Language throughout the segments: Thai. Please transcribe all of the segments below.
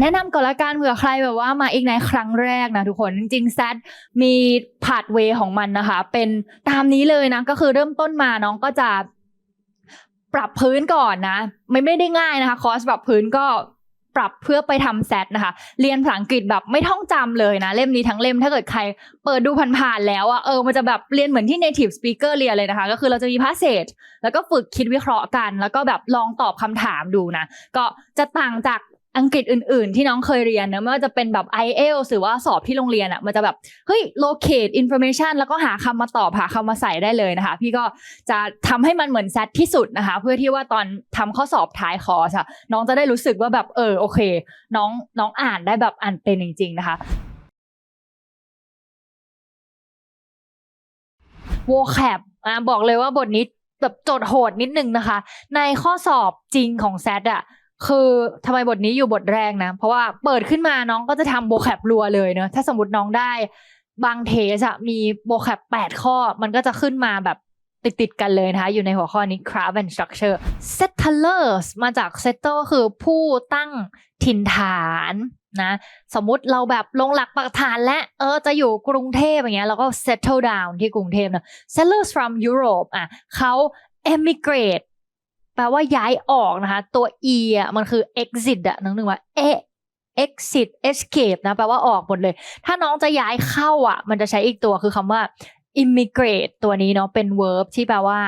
แนะนำก่อนละกันเผื่อใครแบบว่ามาอีกในครั้งแรกนะทุกคนจริงๆแซดมีพาดเวของมันนะคะ เป็นตามนี้เลยนะก็คือเริ่มต้นมาน้องก็จะปรับพื้นก่อนนะ ไม่ไม่ได้ง่ายนะคะ คอร์สปรับพื้นก็ปรับเพื่อไปทำแซดนะคะ เรียนภาษาอังกฤษแบบไม่ท่องจำเลยนะ เล่มนี้ทั้งเล่มถ้าเกิดใครเปิดดูผ่านๆแล้วอะเออมันจะแบบเรียนเหมือนที่ native speaker เรียนเลยนะคะ ก็คือเราจะมี passage แล้วก็ฝึกคิดวิเคราะห์กัน แล้วก็แบบลองตอบคำถามดูนะ ก็จะต่างจาก อังกฤษอื่น ๆ ที่น้องเคยเรียนเนะไม่ว่าจะเป็นแบบ IELTS หรือว่าสอบที่โรงเรียนอะมันจะแบบเฮ้ย locate information แล้วก็หาคำมาตอบหาคำมาใส่ได้เลยนะคะ พี่ก็จะทำให้มันเหมือนแซดที่สุดนะคะ เพื่อที่ว่าตอนทำข้อสอบท้ายคอร์สอะน้องจะได้รู้สึกว่าแบบเออโอเค น้องน้องอ่านได้แบบอ่านเป็นจริง ๆ นะคะโวแคปอะบอกเลยว่าบทนี้แบบโจทย์โหดนิดนึงนะคะ ในข้อสอบจริงของแซดอะ คือทำไมบทนี้อยู่บทแรกนะ เพราะว่าเปิดขึ้นมาน้องก็จะทำโบแคปรัวเลยเนอะถ้าสมมติน้องได้บางเทสอะมีโบแคปแปดข้อ มันก็จะขึ้นมาแบบติดติดกันเลยนะคะ อยู่ในหัวข้อนี้ craft and structure settlers มาจาก settle คือผู้ตั้งถิ่นฐานนะสมมุติเราแบบลงหลักปักฐานและเออจะอยู่กรุงเทพอย่างเงี้ยเราก็ settle down ที่กรุงเทพนะ settlers from Europe อะเขา emigrate แปลว่าย้ายออกนะคะ ตัว e อะมันคือ exit อะนึกนึงว่าเอ exit escape นะแปลว่าออกหมดเลย ถ้าน้องจะย้ายเข้าอะ มันจะใช้อีกตัวคือคำว่า immigrate ตัวนี้เนาะเป็น verb ที่แปลว่า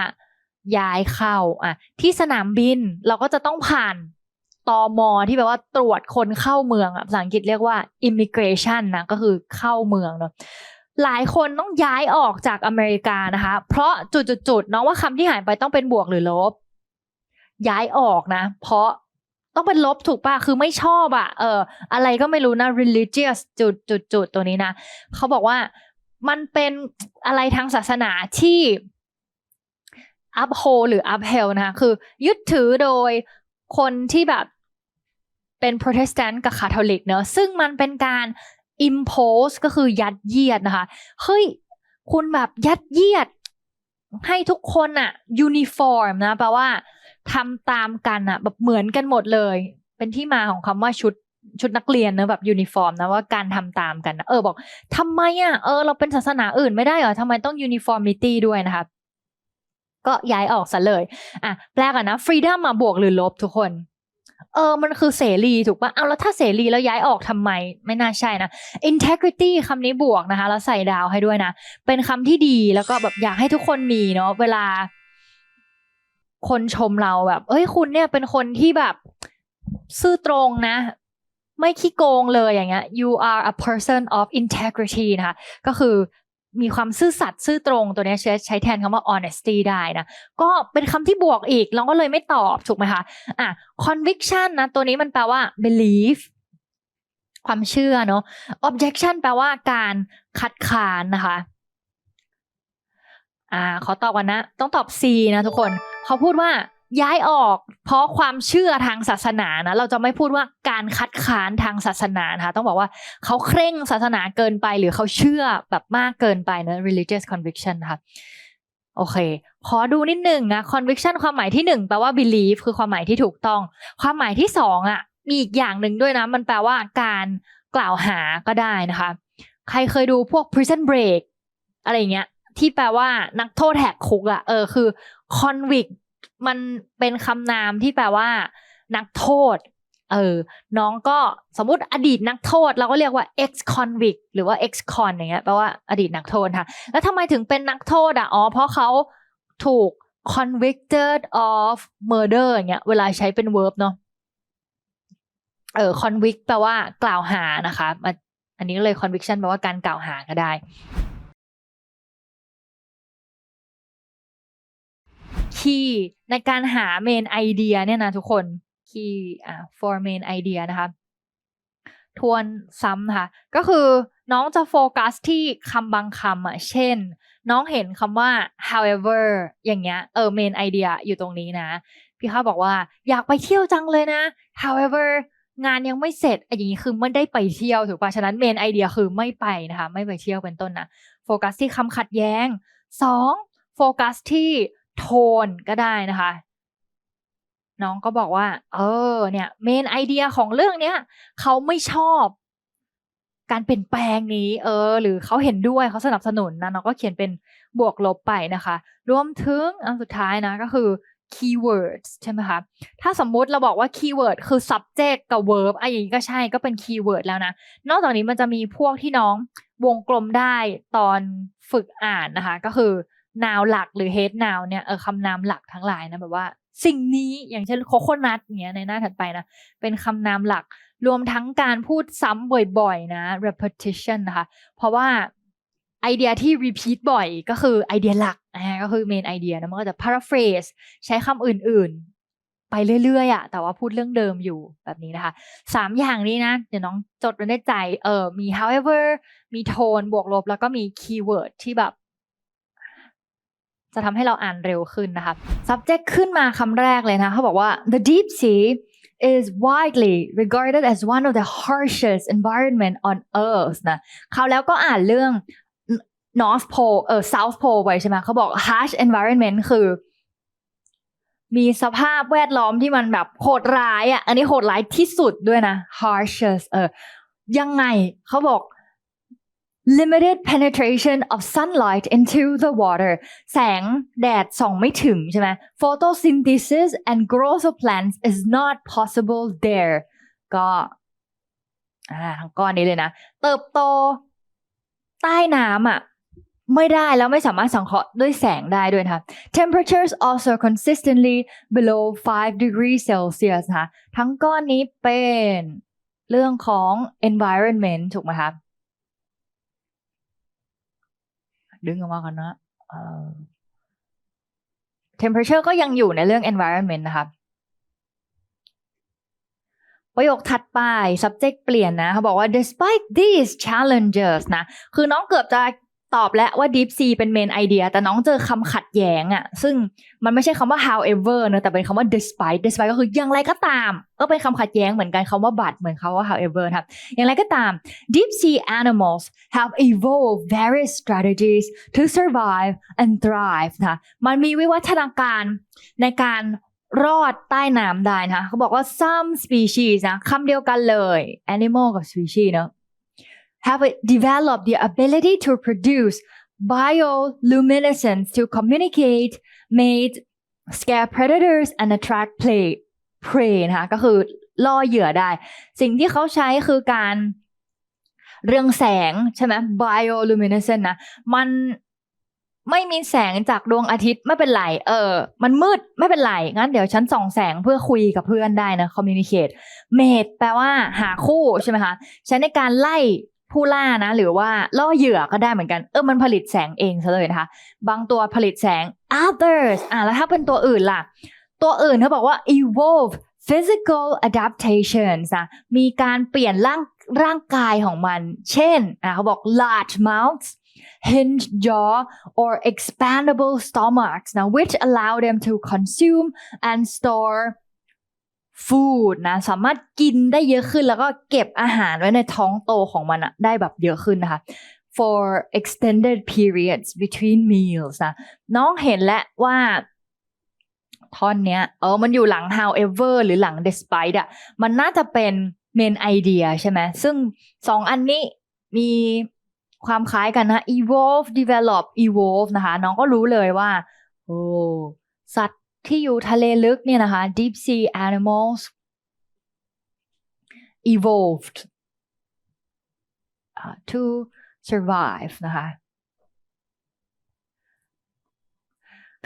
ย้ายเข้าอะที่สนามบินเราก็จะต้องผ่านตอมอที่แปลว่าตรวจคนเข้าเมืองอะภาษาอังกฤษเรียกว่า immigration นะก็คือเข้าเมืองเนาะหลายคนต้องย้ายออกจากอเมริกานะคะ เพราะจุดๆน้องว่าคำที่หายไปต้องเป็นบวกหรือลบ ย้ายออกนะ เพราะต้องเป็นลบถูกป่ะ คือไม่ชอบอะเออ อะไรก็ไม่รู้นะ religious จุดจุดจุดตัวนี้นะเขาบอกว่ามันเป็นอะไรทางศาสนาที่ uphold หรือ upheld นะคะคือยึดถือโดยคนที่แบบเป็น protestant กับ catholic เนอะซึ่งมันเป็นการ impose ก็คือยัดเยียดนะคะ เฮ้ย คุณแบบยัดเยียด ให้ทุกคนอะ uniform นะแปลว่าทำตามกันอะแบบเหมือนกันหมดเลย เป็นที่มาของคำว่าชุดชุดนักเรียนเนอะแบบยูนิฟอร์มนะว่าการทำตามกันนะเออบอกทำไมอะเออเราเป็นศาสนาอื่นไม่ได้เหรอทำไมต้อง uniformity ด้วยนะคะก็ย้ายออกซะเลย อะแปลกันนะ freedom มาบวกหรือลบทุกคน เออมันคือเสรีถูกปะเอาแล้วถ้าเสรีแล้วย้ายออกทำไม ไม่น่าใช่นะ integrity คำนี้บวกนะคะ แล้วใส่ดาวให้ด้วยนะ เป็นคำที่ดีแล้วก็แบบอยากให้ทุกคนมีเนาะเวลา คนชมเราแบบ เอ้ยคุณเนี่ยเป็นคนที่แบบ ซื่อตรงนะ ไม่ขี้โกงเลยอย่างเงี้ย you are a person of integrity นะคะก็คือ มีความซื่อสัตย์ซื่อตรงตัวนี้ใช้ใช้แทนคำว่า honesty ได้นะ ก็เป็นคำที่บวกอีก เราก็เลยไม่ตอบถูกไหมคะอะ conviction นะ ตัวนี้มันแปลว่า belief ความเชื่อเนาะ objection แปลว่าการคัดค้านนะคะอ่าขอตอบกันนะ ต้องตอบ C นะทุกคน เขาพูดว่า ย้ายออก เพราะความเชื่อทางศาสนานะเราจะไม่พูดว่าการคัดค้านทางศาสนานะคะต้องบอกว่าเขาเคร่งศาสนาเกินไป หรือเขาเชื่อแบบมากเกินไปนะ religious conviction นะคะโอเค ขอดูนิดหนึ่งนะ conviction ความหมายที่หนึ่งแปลว่า belief คือความหมายที่ถูกต้อง ความหมายที่สองอะ มีอีกอย่างหนึ่งด้วยนะ มันแปลว่าการกล่าวหาก็ได้นะคะ ใครเคยดูพวก prison break อะไรเงี้ย ที่แปลว่านักโทษแหกคุกอะเออคือ convict มันเป็นคำนามที่แปลว่า นักโทษ เออ น้องก็สมมติอดีตนักโทษ เราก็เรียกว่า ex convict หรือว่า ex con อย่างเงี้ยแปลว่าอดีตนักโทษค่ะ แล้วทำไมถึงเป็นนักโทษอะอ๋อเพราะเขาถูก convicted of murder อย่างเงี้ย เวลาใช้เป็น verb เนาะเออ convict แปลว่ากล่าวหานะคะ อันนี้เลย conviction แปลว่าการกล่าวหาก็ได้ คีย์ในการหาเมนไอเดียเนี่ยนะทุกคนคีย์อ่า for main idea นะคะทวนซ้ำนะคะก็คือน้องจะโฟกัสที่คำบางคำอะ เช่น น้องเห็นคำว่า however อย่างเงี้ย เออ main idea อยู่ตรงนี้นะ พี่ข้าบอกว่าอยากไปเที่ยวจังเลยนะ however งานยังไม่เสร็จอันนี้คือไม่ได้ไปเที่ยวถูกปะฉะนั้น main idea คือไม่ไปนะคะ ไม่ไปเที่ยวเป็นต้นนะ โฟกัสที่คำขัดแย้งสองโฟกัสที่ โทนก็ได้นะคะ น้องก็บอกว่า เออ เนี่ยเมนไอเดียของเรื่องเนี้ยเขาไม่ชอบการเปลี่ยนแปลงนี้ เออ หรือเขาเห็นด้วยเขาสนับสนุนนะน้องก็เขียนเป็นบวกลบไปนะคะ รวมถึงอันสุดท้ายนะก็คือ keywords ใช่ไหมคะ ถ้าสมมุติเราบอกว่า keyword คือ subject กับ verb อะอย่างนี้ก็ใช่ก็เป็น keyword แล้วนะ นอกจากนี้มันจะมีพวกที่น้องวงกลมได้ตอนฝึกอ่านนะคะ ก็คือ noun หลักหรือ head noun เนี่ยเออคำนามหลักทั้งหลายนะแบบว่า สิ่งนี้อย่างเช่นโคโคนัทเงี้ยในหน้าถัดไปนะ เป็นคำนามหลักรวมทั้งการพูดซ้ำบ่อยๆนะ repetition นะคะ เพราะว่าไอเดียที่ repeat บ่อยก็คือไอเดียหลักนะก็คือ main idea นะมันก็จะ paraphrase ใช้คำอื่นๆ ไปเรื่อยๆอะแต่ว่าพูดเรื่องเดิมอยู่แบบนี้นะคะสามอย่างนี้นะ เดี๋ยวน้องจดไว้ในใจเออมี however มีโทนบวกลบแล้วก็มี keyword ที่แบบ จะทำให้เราอ่านเร็วขึ้นนะคะ subject ขึ้นมาคำแรกเลยนะเขาบอกว่า the deep sea is widely regarded as one of the harshest environment on earth นะเขาแล้วก็อ่านเรื่อง North Pole เออ South Pole ไปใช่ไหมเขาบอก harsh environment คือ มีสภาพแวดล้อมที่มันแบบโหดร้ายอะ อันนี้โหดร้ายที่สุดด้วยนะ harshest เออ ยังไงเขาบอก limited penetration of sunlight into the water แสงแดดส่องไม่ถึงใช่ไหม photosynthesis and growth of plants is not possible there ก็อ่าทั้งก้อนนี้เลยนะ เติบโต ใต้น้ำอะไม่ได้แล้วไม่สามารถสังเคราะห์ด้วยแสงได้ด้วยนะคะ temperatures also consistently below 5 degrees Celsius นะคะทั้งก้อนนี้เป็นเรื่องของ environment ถูกไหมคะ ดึงออกมาก่อนนะเอ่อ temperature ก็ยังอยู่ในเรื่อง environment นะคะประโยคถัดไป subject เปลี่ยนนะเขาบอกว่า despite these challenges นะ คือน้องเกือบจะ ตอบแล้วว่า deep sea เป็น main idea แต่น้องเจอคำขัดแย้งอะซึ่งมันไม่ใช่คำว่า however เนอะแต่เป็นคำว่า despite despite ก็คืออย่างไรก็ตาม ก็เป็นคำขัดแย้งเหมือนกันคำว่า but เหมือนคำว่า however ครับ อย่างไรก็ตาม deep sea animals have evolved various strategies to survive and thrive นะมันมีวิวัฒนาการในการรอดใต้น้ำได้นะคะเขาบอกว่า some species นะคำเดียวกันเลย animal กับ species เนอะ have developed the ability to produce bioluminescence to communicate, mate, scare predators and attract prey prey นะคะก็คือล่อเหยื่อได้ สิ่งที่เขาใช้คือการเรืองแสงใช่ไหม bioluminescence นะ มันไม่มีแสงจากดวงอาทิตย์ไม่เป็นไร เออ มันมืดไม่เป็นไร งั้นเดี๋ยวฉันส่องแสงเพื่อคุยกับเพื่อนได้นะ communicate mate แปลว่าหาคู่ใช่ไหมคะ ใช้ในการไล่ ผู้ล่านะ หรือว่าล่อเหยื่อก็ได้เหมือนกัน เออมันผลิตแสงเองซะเลยนะคะ บางตัวผลิตแสง others อะแล้วถ้าเป็นตัวอื่นล่ะ ตัวอื่นเขาบอกว่า evolve physical adaptations นะมีการเปลี่ยนร่างร่างกายของมัน เช่นอะเขาบอก large mouths hinge jaw or expandable stomachs นะ which allow them to consume and store food นะสามารถกินได้เยอะขึ้นแล้วก็เก็บอาหารไว้ในท้องโตของมันอะได้แบบเยอะขึ้นนะคะ for extended periods between meals นะน้องเห็นแล้วว่าท่อนเนี้ยเออมันอยู่หลัง however หรือหลัง despite อะมันน่าจะเป็น main idea ใช่ไหมซึ่งสองอันนี้มีความคล้ายกันนะ evolve develop evolve นะคะ น้องก็รู้เลยว่า โอ้ สัตว ที่อยู่ทะเลลึกเนี่ยนะคะ deep sea animals evolved uh, to survive นะคะ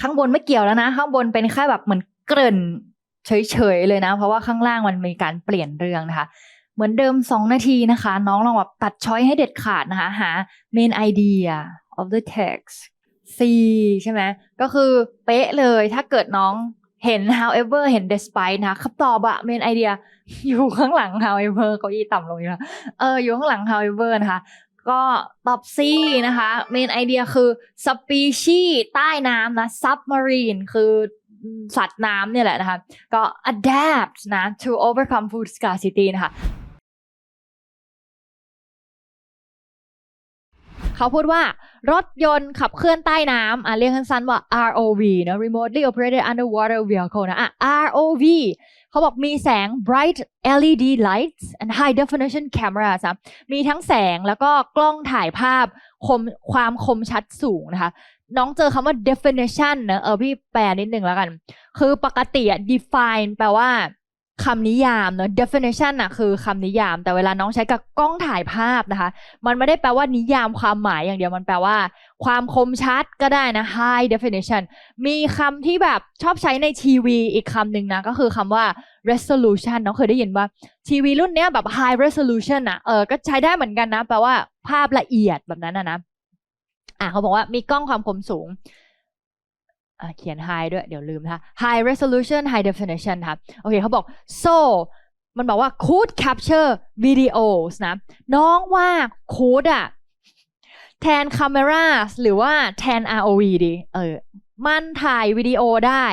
ข้างบนไม่เกี่ยวแล้วนะ ข้างบนเป็นแค่แบบเหมือนเกริ่นเฉยๆเลยนะ เพราะว่าข้างล่างมันมีการเปลี่ยนเรื่องนะคะ เหมือนเดิม 2 นาทีนะคะ น้องลองแบบตัดช้อยให้เด็ดขาดนะคะ หา main idea of the text C ใช่ไหมก็คือเป๊ะเลยถ้าเกิดน้องเห็น however เห็น despite นะคำตอบอะ main idea อยู่ข้างหลัง however เก้าอี้ต่ำลงอยู่แล้วเอออยู่ข้างหลัง however นะคะ ก็ตอบ C นะคะ main idea คือ species ใต้น้ำนะ submarine คือสัตว์น้ำเนี่ยแหละนะคะ ก็ adapt นะ to overcome food scarcity นะคะ เขาพูดว่ารถยนต์ขับเคลื่อนใต้น้ำอะเรียกสั้นๆว่า ROV นะ remotely operated underwater vehicle นะอะ ROV เขาบอกมีแสง bright LED lights and high definition cameras นะมีทั้งแสงแล้วก็กล้องถ่ายภาพคมความคมชัดสูงนะคะ น้องเจอคำว่า definition นะเออพี่แปลนิดนึงแล้วกัน คือปกติอะ define แปลว่า คำนิยามเนอะ definition อะคือคำนิยาม แต่เวลาน้องใช้กับกล้องถ่ายภาพนะคะ มันไม่ได้แปลว่านิยามความหมายอย่างเดียว มันแปลว่า ความคมชัดก็ได้นะ high definition มีคำที่แบบชอบใช้ในทีวีอีกคำหนึ่งนะ ก็คือคำว่า resolution น้องเคยได้ยินว่าทีวีรุ่นเนี้ยแบบ high resolution อะเออ ก็ใช้ได้เหมือนกันนะ แปลว่าภาพละเอียดแบบนั้นนะนะ อะเขาบอกว่ามีกล้องความคมสูง เขียน high ด้วย เดี๋ยวลืมนะคะ high resolution high definition ครับโอเคเขาบอก so มันบอกว่า could capture videos นะ น้องว่า could อะแทน camera หรือว่าแทน ROV ดี เออ มันถ่ายวิดีโอได้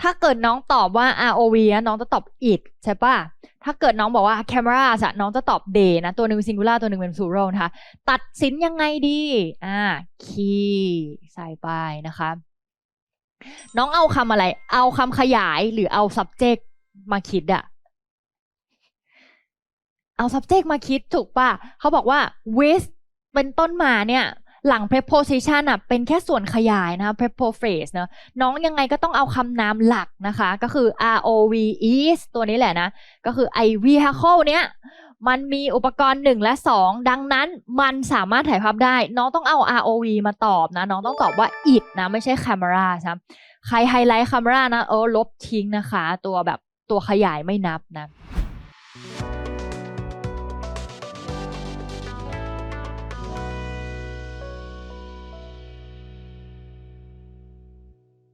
ถ้าเกิดน้องตอบว่า ROV นะน้องจะตอบ it ใช่ปะถ้าเกิดน้องบอกว่า camera อะน้องจะตอบ day นะ ตัวหนึ่ง singular ตัวหนึ่งเป็น plural นะคะ ตัดสินยังไงดี อ่า key ใส่ไปนะคะ น้องเอาคำอะไร เอาคำขยายหรือเอา subject มาคิดอะเอา subject มาคิดถูกปะเขาบอกว่า with เป็นต้นมาเนี่ยหลัง preposition อะเป็นแค่ส่วนขยายนะคะ prepo phrase เนอะน้องยังไงก็ต้องเอาคำนามหลักนะคะ ก็คือ rov is ตัวนี้แหละนะ ก็คือไอ vehicle เนี้ย มันมีอุปกรณ์ 1 และ 2 ดังนั้นมันสามารถถ่ายภาพได้ น้องต้องเอา ROV มาตอบนะ น้องต้องตอบว่า it นะ ไม่ใช่ camera ใช่ไหมใครไฮไลท์ camera นะ เออลบทิ้งนะคะ ตัวแบบตัวขยายไม่นับนะ